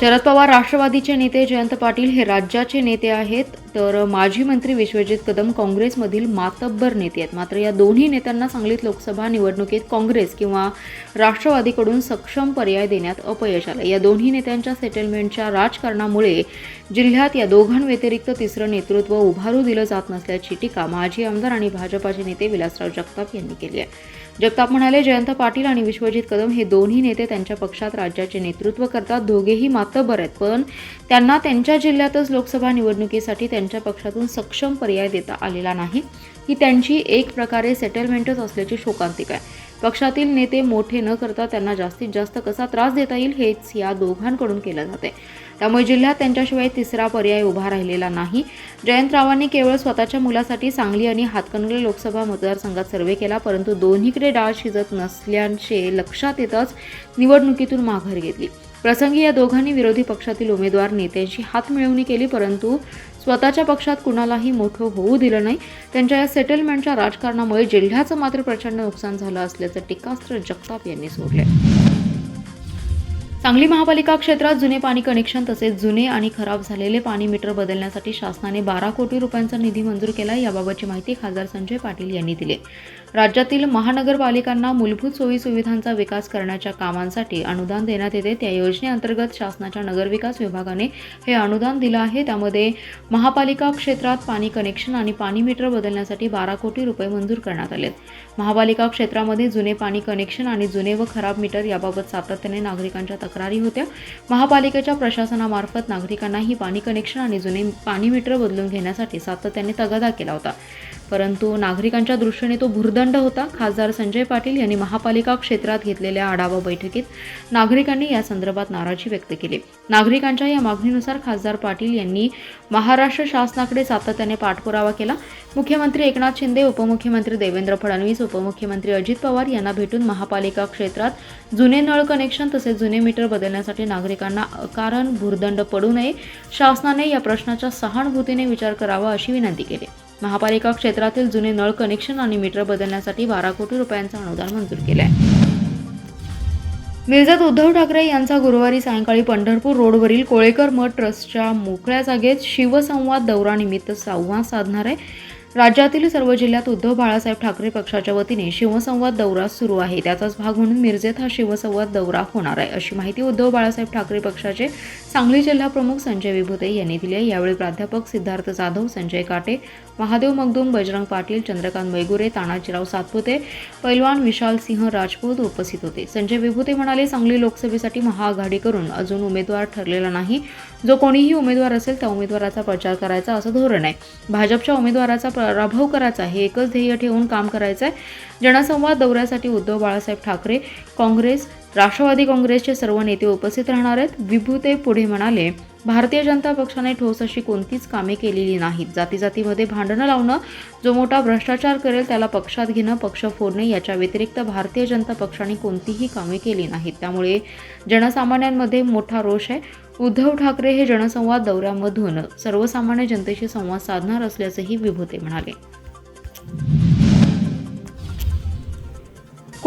शरद पवार राष्ट्रवादीचे नेते जयंत पाटील हे राज्याचे नेते आहेत. तर माजी मंत्री विश्वजित कदम काँग्रेसमधील मातब्बर नेते आहेत. मात्र या दोन्ही नेत्यांना सांगलीत लोकसभा निवडणुकीत काँग्रेस किंवा राष्ट्रवादीकडून सक्षम पर्याय देण्यात अपयश आलं या दोन्ही नेत्यांच्या सेटलमेंटच्या राजकारणामुळे जिल्ह्यात या दोघांव्यतिरिक्त तिसरं नेतृत्व उभारू दिलं जात नसल्याची टीका माजी आमदार आणि भाजपाचे नेते विलासराव जगताप यांनी केली आहे. जगताप म्हणाले जयंत पाटील आणि विश्वजित कदम हे दोन्ही नेते त्यांच्या पक्षात राज्याचे नेतृत्व करतात. दोघेही मातबर आहेत. पण त्यांना त्यांच्या जिल्ह्यातच लोकसभा निवडणुकीसाठी त्यांच्या पक्षातून सक्षम पर्याय देता आलेला नाही. ही त्यांची एक प्रकारे सेटलमेंटच असल्याची शोकांतिक आहे. पक्षातील नेते मोठे न करता त्यांना जास्तीत जास्त कसा त्रास देता येईल हेच या दोघांकडून केलं जाते. त्यामुळे जिल्ह्यात त्यांच्याशिवाय तिसरा पर्याय उभा राहिलेला नाही. जयंतरावांनी केवळ स्वतःच्या मुलासाठी सांगली आणि हातकणंगले लोकसभा मतदारसंघात सर्वे केला परंतु दोन्हीकडे डाळ शिजत नसल्याचे लक्षात येताच निवडणुकीतून माघार घेतली. प्रसंगी या दोघांनी विरोधी पक्षातील उमेदवार नेत्यांशी हात मिळवणी केली परंतु स्वतःच्या पक्षात कुणालाही मोठं होऊ दिलं नाही. त्यांच्या या सेटलमेंटच्या राजकारणामुळे जिल्ह्याचं मात्र प्रचंड नुकसान झालं असल्याचं टीकास्त्र जगताप यांनी सोडले सांगली महापालिका क्षेत्रात जुने पाणी कनेक्शन तसेच जुने आणि खराब झालेले पाणी मीटर बदलण्यासाठी शासनाने बारा कोटी रुपयांचा निधी मंजूर केला याबाबतची माहिती खासदार संजय पाटील यांनी दिली राज्यातील महानगरपालिकांना मूलभूत सोयी सुविधांचा विकास करण्याच्या कामांसाठी अनुदान देण्यात येते. त्या योजनेअंतर्गत शासनाच्या नगरविकास विभागाने हे अनुदान दिलं आहे. त्यामध्ये महापालिका क्षेत्रात पाणी कनेक्शन आणि पाणी मीटर बदलण्यासाठी बारा कोटी रुपये मंजूर करण्यात आलेत. महापालिका क्षेत्रामध्ये जुने पाणी कनेक्शन आणि जुने व खराब मीटर याबाबत सातत्याने नागरिकांच्या तक्रारी होत्या. महापालिकेच्या प्रशासनामार्फत नागरिकांना ही पाणी कनेक्शन आणि जुने पाणी मीटर बदलून घेण्यासाठी सातत्याने तगादा केला होता. परंतु नागरिकांच्या दृष्टीने तो भुर्दंड होता. खासदार संजय पाटील यांनी महापालिका क्षेत्रात घेतलेल्या आढावा बैठकीत नागरिकांनी या संदर्भात नाराजी व्यक्त केली. नागरिकांच्या या मागणीनुसार खासदार पाटील यांनी महाराष्ट्र शासनाकडे सातत्याने पाठपुरावा केला. मुख्यमंत्री एकनाथ शिंदे उपमुख्यमंत्री देवेंद्र फडणवीस उपमुख्यमंत्री अजित पवार यांना भेटून महापालिका क्षेत्रात जुने नळ कनेक्शन तसेच जुने मीटर बदलण्यासाठी नागरिकांना अकारण भुर्दंड पडू नये. शासनाने या प्रश्नाच्या सहानुभूतीने विचार करावा अशी विनंती केली. महापालिका क्षेत्रातील जुने नळ कनेक्शन आणि मीटर बदलण्यासाठी बारा कोटी रुपयांचं अनुदान मंजूर केलं आहे मिर्जात उद्धव ठाकरे यांचा गुरुवारी सायंकाळी पंढरपूर रोडवरील कोळेकर मठ ट्रस्टच्या मोकळ्या जागेत शिवसंवाद दौरानिमित्त संवाद साधणार आहे राज्यातील सर्व जिल्ह्यात उद्धव बाळासाहेब ठाकरे पक्षाच्या वतीने शिवसंवाद दौरा सुरू आहे. त्याचाच भाग म्हणून मिरजेत हा शिवसंवाद दौरा होणार आहे. अशी माहिती उद्धव बाळासाहेब ठाकरे पक्षाचे सांगली जिल्हा प्रमुख संजय विभूते यांनी दिली आहे. यावेळी प्राध्यापक सिद्धार्थ जाधव संजय काटे महादेव मगदूम बजरंग पाटील चंद्रकांत मैगुरे तानाजीराव सातपुते पैलवान विशाल सिंह राजपूत उपस्थित होते. संजय विभूते म्हणाले सांगली लोकसभेसाठी महाआघाडी करून अजून उमेदवार ठरलेला नाही. जो कोणीही उमेदवार असेल त्या उमेदवाराचा प्रचार करायचा असं धोरण आहे. भाजपच्या उमेदवाराचा पराभव करायचा हे एकच ध्येय ठेवून काम करायचं आहे जनसंवाद दौऱ्यासाठी उद्धव बाळासाहेब ठाकरे काँग्रेस राष्ट्रवादी काँग्रेसचे सर्व नेते उपस्थित राहणार आहेत. विभूते पुढे म्हणाले भारतीय जनता पक्षाने ठोस अशी कोणतीच कामे केलेली नाहीत. जाती जातीमध्ये भांडणं लावणं जो मोठा भ्रष्टाचार करेल त्याला पक्षात घेणं पक्ष फोडणे याच्या व्यतिरिक्त भारतीय जनता पक्षाने कोणतीही कामे केली नाहीत. त्यामुळे जनसामान्यांमध्ये मोठा रोष आहे. उद्धव ठाकरे हे जनसंवाद दौऱ्यामधून सर्वसामान्य जनतेशी संवाद साधणार असल्याचंही विभूते म्हणाले.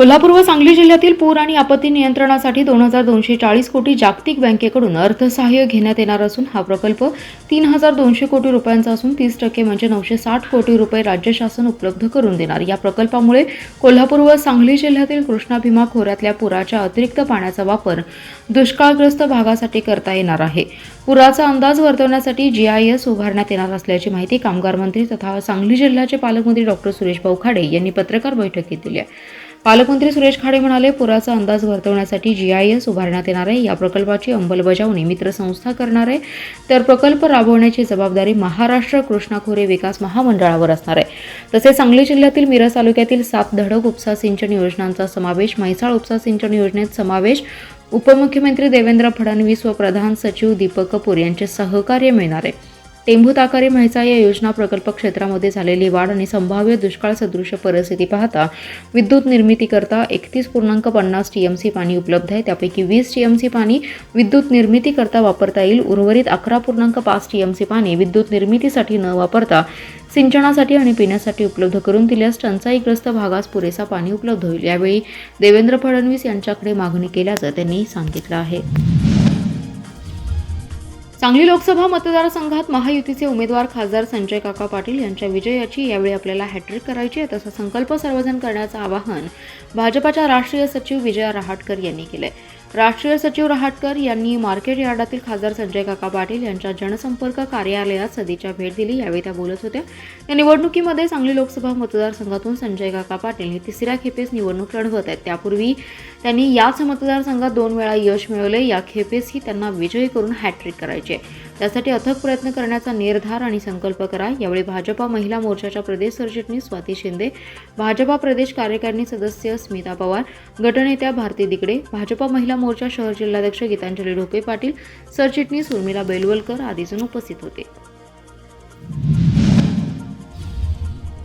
कोल्हापूर व सांगली जिल्ह्यातील पूर आणि आपत्ती नियंत्रणासाठी दोन हजार दोनशे चाळीस कोटी जागतिक बँकेकडून अर्थसहाय्य घेण्यात येणार असून हा प्रकल्प तीन हजार दोनशे कोटी रुपयांचा असून तीस टक्के म्हणजे नऊशे साठ कोटी रुपये राज्य शासन उपलब्ध करून देणार. या प्रकल्पामुळे कोल्हापूर व सांगली जिल्ह्यातील कृष्णा भीमा खोऱ्यातल्या पुराच्या अतिरिक्त पाण्याचा वापर दुष्काळग्रस्त भागासाठी करता येणार आहे. पुराचा अंदाज वर्तवण्यासाठी जी आय एस उभारण्यात येणार असल्याची माहिती कामगार मंत्री तथा सांगली जिल्ह्याचे पालकमंत्री डॉक्टर सुरेश भाऊखाडे यांनी पत्रकार बैठकीत दिली आहे. पालकमंत्री सुरेश खाडे म्हणाले पुराचा अंदाज वर्तवण्यासाठी जी आय एस उभारण्यात येणार आहे. या प्रकल्पाची अंमलबजावणी मित्र संस्था करणार आहे. तर प्रकल्प राबवण्याची जबाबदारी महाराष्ट्र कृष्णा खोरे विकास महामंडळावर असणार आहे. तसेच सांगली जिल्ह्यातील मिरज तालुक्यातील सात धडक उपसा सिंचन योजनांचा समावेश म्हैसाळ उपसा सिंचन योजनेत समावेश उपमुख्यमंत्री देवेंद्र फडणवीस व प्रधान सचिव दीपक कपूर यांचे सहकार्य मिळणार आहे. टेंभू ताकारे म्हैसा या योजना प्रकल्प क्षेत्रामध्ये झालेली वाढ आणि संभाव्य दुष्काळ सदृश परिस्थिती पाहता विद्युत निर्मितीकरता एकतीस पूर्णांक पन्नास टीएमसी पाणी उपलब्ध आहे. त्यापैकी वीस टीएमसी पाणी विद्युत निर्मितीकरता वापरता येईल. उर्वरित अकरा पूर्णांक पाच टीएमसी पाणी विद्युत निर्मितीसाठी न वापरता सिंचनासाठी आणि पिण्यासाठी उपलब्ध करून दिल्यास टंचाईग्रस्त भागास पुरेसा पाणी उपलब्ध होईल. यावेळी देवेंद्र फडणवीस यांच्याकडे मागणी केल्याचं त्यांनी सांगितलं आहे. सांगली लोकसभा मतदारसंघात महायुतीचे उमेदवार खासदार संजय काका पाटील यांच्या विजयाची यावेळी आपल्याला हॅट्रिक करायची आहे तसा संकल्प सर्वजण करण्याचं आवाहन भाजपाच्या राष्ट्रीय सचिव विजया रहाटकर यांनी केलंय. राष्ट्रीय सचिव रहाटकर यांनी मार्केट यार्डातील खासदार संजय काका पाटील यांच्या जनसंपर्क कार्यालयात सदीच्या भेट दिली यावेळी त्या बोलत होत्या. या निवडणुकीमध्ये सांगली लोकसभा मतदारसंघातून संजय काका पाटील हे तिसऱ्या खेपेस निवडणूक लढवत आहेत. त्यापूर्वी त्यांनी याच मतदारसंघात दोन वेळा यश मिळवले या खेपेसही त्यांना विजयी करून हॅट्रिक करायचे. त्यासाठी अथक प्रयत्न करण्याचा निर्धार आणि संकल्प करा. यावेळी भाजपा महिला मोर्चाच्या प्रदेश सरचिटणीस स्वाती शिंदे भाजपा प्रदेश कार्यकारिणी सदस्य स्मिता पवार गटनेत्या भारती दिकडे भाजपा महिला मोर्चा शहर जिल्हाध्यक्ष गीतांजली ढोके पाटील सरचिटणीस उर्मिला बेलवलकर आदीजण उपस्थित होते.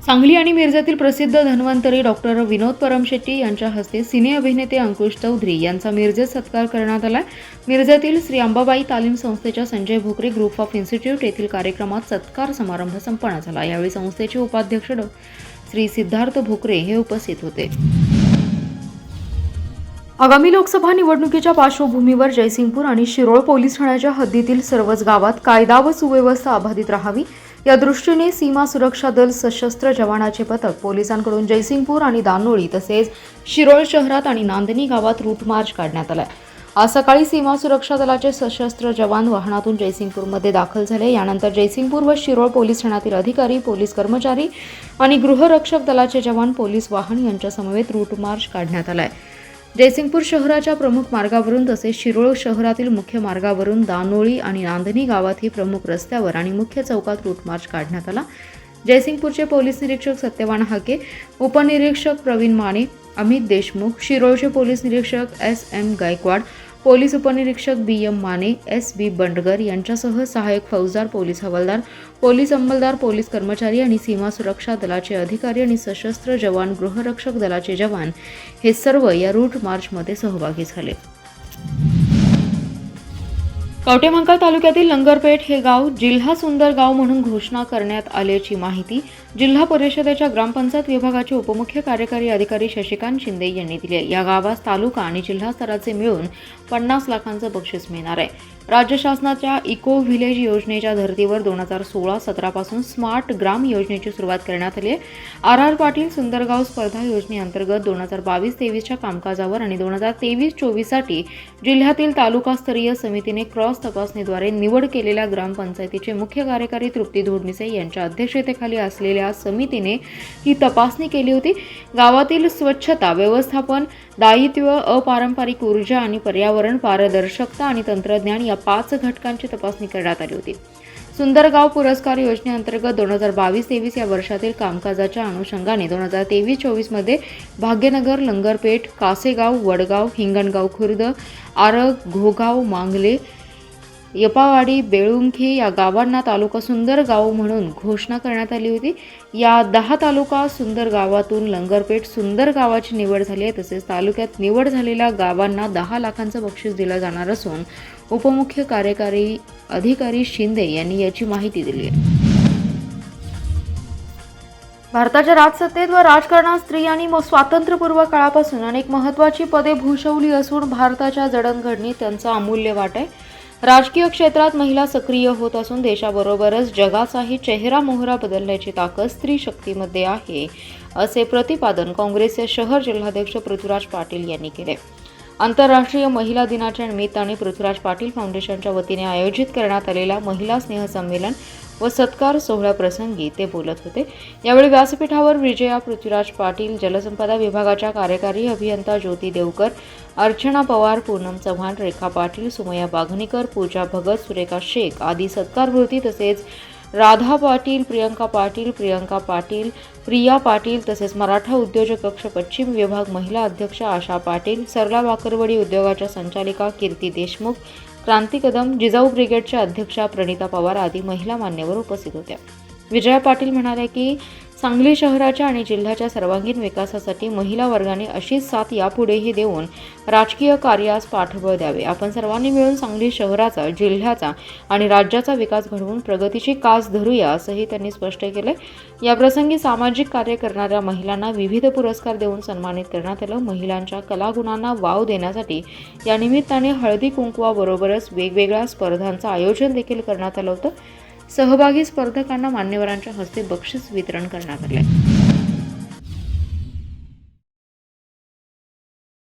सांगली आणि मिरजेतील प्रसिद्ध धन्वंतरी डॉक्टर विनोद परमशेट्टी यांच्या हस्ते सिने अभिनेते अंकुश चौधरी यांचा मिरजेत सत्कार करण्यात आला मिरजेतील श्री अंबाबाई तालीम संस्थेच्या Sanjay Bhokare group of institute येथील कार्यक्रमात सत्कार समारंभ संपन्न झाला. यावेळी संस्थेचे उपाध्यक्ष डॉ. श्री सिद्धार्थ भोकरे हे उपस्थित होते. आगामी लोकसभा निवडणुकीच्या पार्श्वभूमीवर जयसिंगपूर आणि शिरोळ पोलीस ठाण्याच्या हद्दीतील सर्वच गावात कायदा व सुव्यवस्था अबाधित राहावी या दृष्टीने सीमा सुरक्षा दल सशस्त्र जवानाचे पथक पोलिसांकडून जयसिंगपूर आणि दानोळी तसेच शिरोळ शहरात आणि नांदणी गावात रूट मार्च काढण्यात आलाय. आज सकाळी सीमा सुरक्षा दलाचे सशस्त्र जवान वाहनातून जयसिंगपूरमध्ये दाखल झाले. यानंतर जयसिंगपूर व शिरोळ पोलीस ठाण्यातील अधिकारी पोलीस कर्मचारी आणि गृहरक्षक दलाचे जवान पोलीस वाहन यांच्यासमवेत रूट मार्च काढण्यात आलाय. जयसिंगपूर शहराच्या प्रमुख मार्गावरून तसेच शिरोळ शहरातील मुख्य मार्गावरून दानोळी आणि नांदणी गावातही प्रमुख रस्त्यावर आणि मुख्य चौकात रूट मार्च काढण्यात आला. जयसिंगपूरचे पोलीस निरीक्षक सत्यवान हाके उपनिरीक्षक प्रवीण माने अमित देशमुख शिरोळचे पोलीस निरीक्षक एस एम गायकवाड पोलीस उपनिरीक्षक B M Mane S B Bandgar यांच्यासह सहाय्यक फौजदार पोलीस हवालदार पोलीस अंमलदार पोलीस कर्मचारी आणि सीमा सुरक्षा दलाचे अधिकारी आणि सशस्त्र जवान गृहरक्षक दलाचे जवान हे सर्व या रूट मार्चमध्ये सहभागी झाले. कवटेमंकाळ तालुक्यातील लंगरपेठ हे गाव जिल्हा सुंदर गाव म्हणून घोषणा करण्यात आल्याची माहिती जिल्हा परिषदेच्या ग्रामपंचायत विभागाचे उपमुख्य कार्यकारी अधिकारी शशिकांत शिंदे यांनी दिली या गावास तालुका आणि जिल्हा स्तराचे मिळून पन्नास लाखांचं बक्षीस मिळणार आहे. राज्य शासनाच्या इको व्हिलेज योजनेच्या धर्तीवर दोन हजार सोळा सतरापासून स्मार्ट ग्राम योजनेची सुरुवात करण्यात आली आहे. आर आर पाटील सुंदरगाव स्पर्धा योजनेअंतर्गत दोन हजार बावीस तेवीसच्या कामकाजावर आणि दोन हजार तेवीस चोवीससाठी जिल्ह्यातील तालुकास्तरीय समितीने क्रॉस तपासणीद्वारे निवड केलेल्या ग्रामपंचायतीचे मुख्य कार्यकारी तृप्ती धोडमिसे यांच्या अध्यक्षतेखाली असलेल्या समितीने ही तपासणी केली होती. गावातील स्वच्छता व्यवस्थापन दायित्व अपारंपरिक ऊर्जा आणि पर्यावरण पारदर्शकता आणि तंत्रज्ञान या पाच घटकांची तपासणी करण्यात आली होती. सुंदरगाव पुरस्कार योजनेअंतर्गत दोन हजार बावीस तेवीस या वर्षातील कामकाजाच्या अनुषंगाने दोन हजार तेवीस चोवीसमध्ये भाग्यनगर लंगरपेठ कासेगाव वडगाव हिंगणगाव खुर्द आरग घोगाव मांगले यपावाडी बेळुंखी या गावांना तालुका सुंदर गाव म्हणून घोषणा करण्यात आली होती. या दहा तालुका सुंदर गावातून लंगरपेठ सुंदर गावाची निवड झाली आहे. तसेच तालुक्यात निवड झालेल्या गावांना दहा लाखांचं बक्षीस दिलं जाणार असून उपमुख्य कार्यकारी अधिकारी शिंदे यांनी याची माहिती दिली आहे. भारताच्या राजसत्तेत व राजकारणात स्त्रियांनी स्वातंत्र्यपूर्व काळापासून अनेक महत्त्वाची पदे भूषवली असून भारताच्या जडणघडणीत त्यांचा अमूल्य वाट आहे. राजकीय क्षेत्रात महिला सक्रिय होत असून देशाबरोबरच जगाचाही चेहरा मोहरा बदलण्याची ताकद स्त्री शक्तीमध्ये आहे असे प्रतिपादन काँग्रेसचे शहर जिल्हाध्यक्ष पृथ्वीराज पाटील यांनी केले. आंतरराष्ट्रीय महिला दिनाच्या निमित्ताने पृथ्वीराज पाटील फाउंडेशनच्या वतीने आयोजित करण्यात आलेल्या महिला स्नेह संमेलन व सत्कार सोहळ्याप्रसंगी ते बोलत होते. यावेळी व्यासपीठावर विजया पृथ्वीराज पाटील जलसंपदा विभागाच्या कार्यकारी अभियंता ज्योती देवकर अर्चना पवार पूनम चव्हाण रेखा पाटील सुमया बाघणीकर पूजा भगत सुरेखा शेख आदी सत्कारवृत्ती तसेच राधा पाटील प्रियंका पाटील प्रियंका पाटील प्रिया पाटील तसेच मराठा उद्योजक कक्ष पश्चिम विभाग महिला अध्यक्ष आशा पाटील सरला वाकरवडी उद्योगाच्या संचालिका कीर्ती देशमुख क्रांती कदम जिजाऊ ब्रिगेडच्या अध्यक्षा प्रणिता पवार आदी महिला मान्यवर उपस्थित होत्या. विजया पाटील म्हणाल्या की सांगली शहराच्या आणि जिल्ह्याच्या सर्वांगीण विकासासाठी महिला वर्गाने अशीच साथ यापुढेही देऊन राजकीय कार्यास पाठबळ द्यावे. आपण सर्वांनी मिळून सांगली शहराचा जिल्ह्याचा आणि राज्याचा विकास घडवून प्रगतीची कास धरूया असंही त्यांनी स्पष्ट केले. याप्रसंगी सामाजिक कार्य करणाऱ्या महिलांना विविध पुरस्कार देऊन सन्मानित करण्यात आलं. महिलांच्या कलागुणांना वाव देण्यासाठी या निमित्ताने हळदी कुंकवाबरोबरच वेगवेगळ्या स्पर्धांचं आयोजन देखील करण्यात आलं होतं. सहभागी स्पर्धकांना मान्यवरांच्या हस्ते बक्षीस वितरण करण्यात आले.